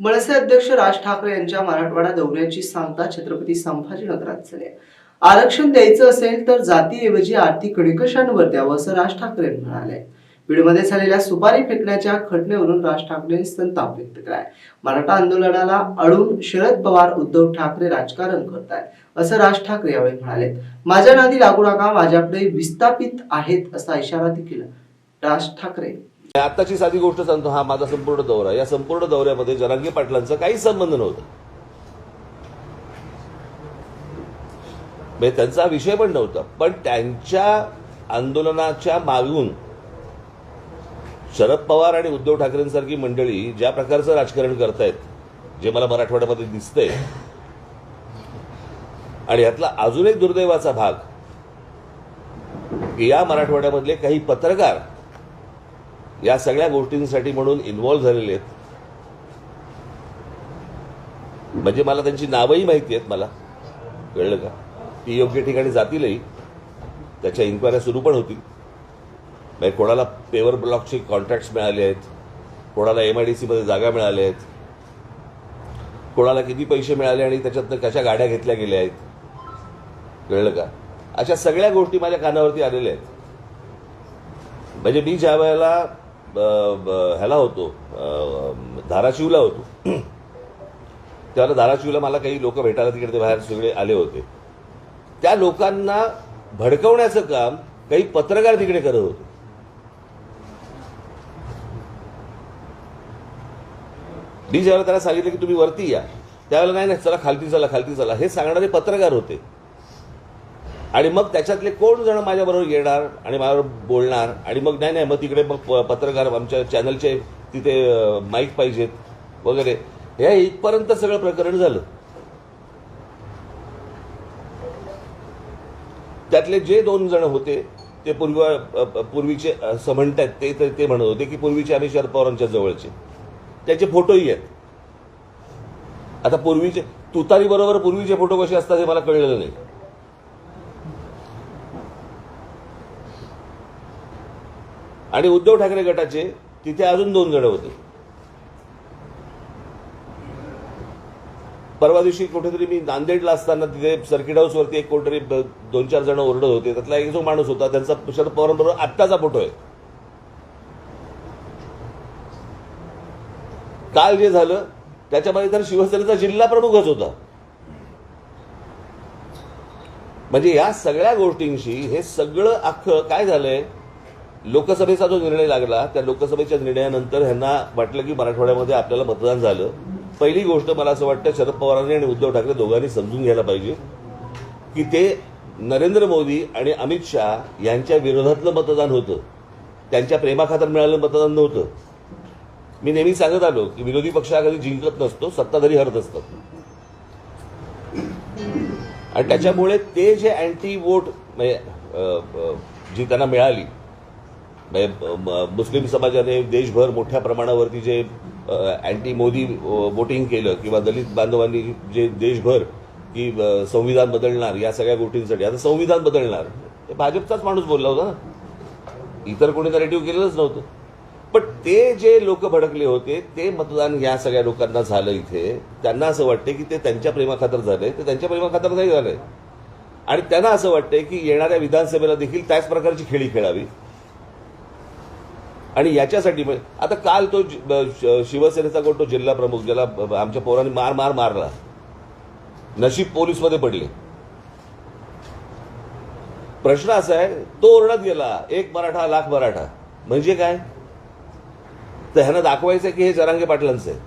मनसे अध्यक्ष राज ठाकरे यांच्या मराठवाडा दौऱ्याची सांगता छत्रपती संभाजीनगरात झाली आरक्षण द्यायचं असेल तर जातीऐवजी आर्थिक निकषांवर द्यावं असं राज ठाकरे म्हणाले. बीडमध्ये झालेल्या सुपारी फेकण्याच्या घटनेवरून राज ठाकरेंनी संताप व्यक्त केलाय. मराठा आंदोलनाला अडून शरद पवार उद्धव ठाकरे राजकारण करतायत असं राज ठाकरे यावेळी म्हणाले माझ्या नादी लागू नका माझ्याकडे विस्थापित आहेत असा इशारा देखील राज ठाकरे आत्ताची साधी गोष्ट सांगतो हा माझा संपूर्ण दौरा. या संपूर्ण दौऱ्यामध्ये जनांगी पाटलांचा काही संबंध नव्हता. म्हणजे त्यांचा विषय पण नव्हता. पण त्यांच्या आंदोलनाच्या मागून शरद पवार आणि उद्धव ठाकरेंसारखी मंडळी ज्या प्रकारचं राजकारण करतायत जे मला मराठवाड्यामध्ये दिसतंय आणि यातला अजून एक दुर्दैवाचा भाग की या मराठवाड्यामधले काही पत्रकार या सगळ्या गोष्टींसाठी म्हणून इन्व्हॉल्व्ह झालेले आहेत. म्हणजे मला त्यांची नावंही माहिती आहेत मला. कळलं का? ती योग्य ठिकाणी जातीलही. त्याच्या इन्क्वायऱ्या सुरू पण होतील. म्हणजे कोणाला पेवर ब्लॉकचे कॉन्ट्रॅक्ट्स मिळाले आहेत कोणाला एम आय डी सीमध्ये जागा मिळाल्या आहेत कोणाला किती पैसे मिळाले आणि त्याच्यातनं कशा गाड्या घेतल्या गेल्या आहेत. कळलं का? अशा सगळ्या गोष्टी माझ्या कानावरती आलेल्या आहेत. म्हणजे मी ज्या वेळेला ह्याला होतो. धाराशिवला होतो. त्यावेळेला धाराशिवला मला काही लोक भेटायला तिकडे ते बाहेर सगळे आले होते. त्या लोकांना भडकवण्याचं काम काही पत्रकार तिकडे करत होते. मी ज्यावेळेला त्याला सांगितलं की तुम्ही वरती या. त्यावेळेला नाही नाही चला खालती चला खालती चला. हे सांगणारे पत्रकार होते. आणि मग त्याच्यातले कोण जण माझ्याबरोबर येणार आणि माझ्याबरोबर बोलणार? आणि मग नाही नाही मग तिकडे मग प- पत्रकार आमच्या चॅनलचे तिथे माईक पाहिजेत वगैरे. हे इथपर्यंत सगळं प्रकरण झालं. त्यातले जे दोन जण होते ते पूर्व पूर्वीचे असं म्हणतात ते तर ते म्हणत होते की पूर्वीचे आम्ही शरद पवारांच्या जवळचे. त्याचे फोटोही आहेत. आता पूर्वीचे तुतारी बरोबर पूर्वीचे फोटो कसे असतात हे मला कळलेलं नाही. आणि उद्धव ठाकरे गटाचे तिथे अजून दोन जण होते. परवा दिवशी कुठेतरी मी नांदेडला असताना तिथे सर्किट हाऊसवरती एक कोणतरी दोन चार जण ओरडत होते. त्यातला एक जो माणूस होता त्यांचा शरद पवारांबरोबर आत्ताचा फोटो आहे. काल जे झालं त्याच्यामध्ये तर शिवसेनेचा जिल्हा प्रमुखच होता. म्हणजे या सगळ्या गोष्टींशी हे सगळं अख्खं काय झालंय? लोकसभेचा जो निर्णय लागला त्या लोकसभेच्या निर्णयानंतर ह्यांना वाटलं की मराठवाड्यामध्ये आपल्याला मतदान झालं. पहिली गोष्ट मला असं वाटतं शरद पवारांनी आणि उद्धव ठाकरे दोघांनी समजून घ्यायला पाहिजे की ते नरेंद्र मोदी आणि अमित शहा यांच्या विरोधातलं मतदान होतं. त्यांच्या प्रेमाखातर मिळालं मतदान नव्हतं. मी नेहमी सांगत आलो की विरोधी पक्ष कधी जिंकत नसतो सत्ताधारी हरत असतात. आणि त्याच्यामुळे ते जे अँटी वोट म्हणजे जी त्यांना मिळाली म्हणजे, मुस्लिम समाजाने देशभर मोठ्या प्रमाणावरती जे अँटी मोदी वोटिंग केलं किंवा दलित बांधवांनी जे देशभर की संविधान बदलणार या सगळ्या गोष्टींसाठी. आता संविधान बदलणार. हे भाजपचाच माणूस बोलला होता ना. इतर कोणी नरेटिव्ह केलेलंच नव्हतं. पण ते जे लोक भडकले होते ते मतदान या सगळ्या लोकांना झालं इथे. त्यांना असं वाटते की ते त्यांच्या प्रेमाखातर झालंय. ते त्यांच्या प्रेमाखातर नाही झालंय. आणि त्यांना असं वाटतंय की येणाऱ्या विधानसभेला देखील त्याच प्रकारची खेळी खेळावी. आणि याच्यासाठी म्हणजे आता काल तो शिवसेनेचा कोण तो जिल्हा प्रमुख ज्याला आमच्या पोरांनी मार मार मारला. नशीब पोलीसमध्ये पडले. प्रश्न असा आहे तो ओरडत गेला एक मराठा लाख मराठा. म्हणजे काय? तर ह्यांना दाखवायचं की हे जरांगे पाटलांचं आहे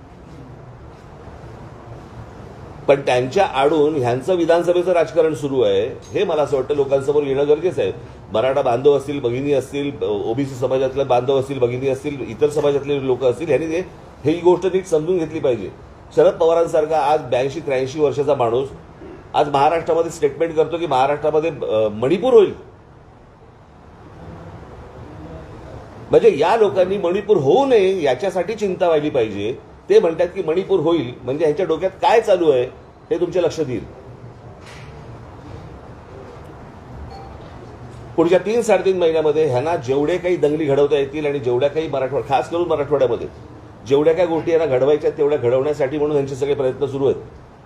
पण त्यांच्या आडून ह्यांचं विधानसभेचं राजकारण सुरू आहे हे मला असं वाटतं लोकांसमोर येणं गरजेचं आहे. मराठा बांधव असतील भगिनी असतील ओबीसी समाजातल्या बांधव असतील भगिनी असतील इतर समाजातले लोक असतील ह्यांनी ते- ही गोष्ट नीट समजून घेतली पाहिजे. शरद पवारांसारखा आज ब्याऐंशी त्र्याऐंशी वर्षाचा माणूस आज महाराष्ट्रामध्ये स्टेटमेंट करतो की महाराष्ट्रामध्ये मणिपूर होईल. म्हणजे या लोकांनी मणिपूर होऊ नये याच्यासाठी चिंता व्हायली पाहिजे. ते म्हणतात की मणिपूर होईल म्हणजे ह्यांच्या डोक्यात काय चालू आहे हे तुमच्या लक्षात येईल. पुढच्या तीन साडेतीन महिन्यामध्ये ह्यांना जेवढे काही दंगली घडवता येतील आणि जेवढ्या काही मराठवाडा खास करून मराठवाड्यामध्ये जेवढ्या काय गोष्टी यांना घडवायच्या तेवढ्या घडवण्यासाठी म्हणून ह्यांचे सगळे प्रयत्न सुरू आहेत.